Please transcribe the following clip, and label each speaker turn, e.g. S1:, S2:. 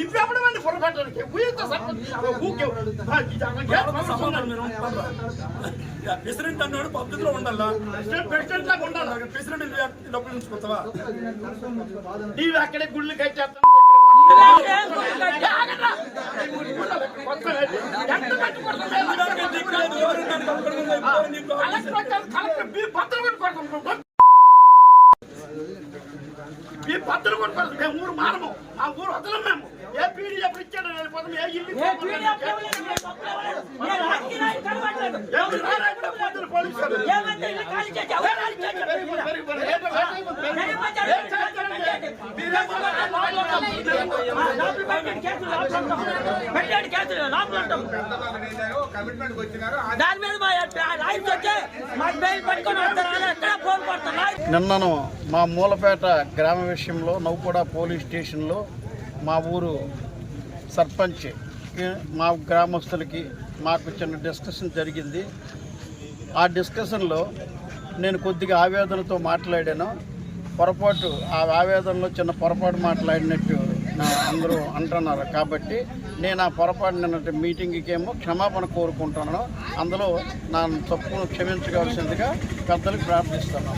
S1: నువ్వెవడం అండి పొరపాటానికి ఊరితో?
S2: ప్రెసిడెంట్ అన్నాడు పద్ధతిలో ఉండాలా?
S1: ప్రెసిడెంట్ లాగా ఉండాలి?
S2: ప్రెసిడెంట్ డబ్బులు ఉంచుకుంటావా
S1: నీవు అక్కడే గుళ్ళు కట్టేస్తాను మీ పత్రం కొట్టుకోవాలి మేము ఊరు మారము.
S3: దాని మీద మా వచ్చే బెయిల్ పట్టుకొని వస్తారు ఫోన్
S4: నిన్నను మా మూలపేట గ్రామ విషయంలో నౌకూడ పోలీస్ స్టేషన్లో మా ఊరు సర్పంచ్ మా గ్రామస్తులకి మాకు చిన్న డిస్కషన్ జరిగింది. ఆ డిస్కషన్లో నేను కొద్దిగా ఆవేదనతో మాట్లాడాను. పొరపాటు ఆ ఆవేదనలో చిన్న పొరపాటు మాట్లాడినట్టు అందరూ అంటున్నారు. కాబట్టి నేను ఆ పొరపాటు నిన్నటి మీటింగ్కేమో క్షమాపణ కోరుకుంటున్నాను. అందులో నా తప్పును క్షమించవలసిందిగా పెద్దలకు ప్రార్థిస్తున్నాను.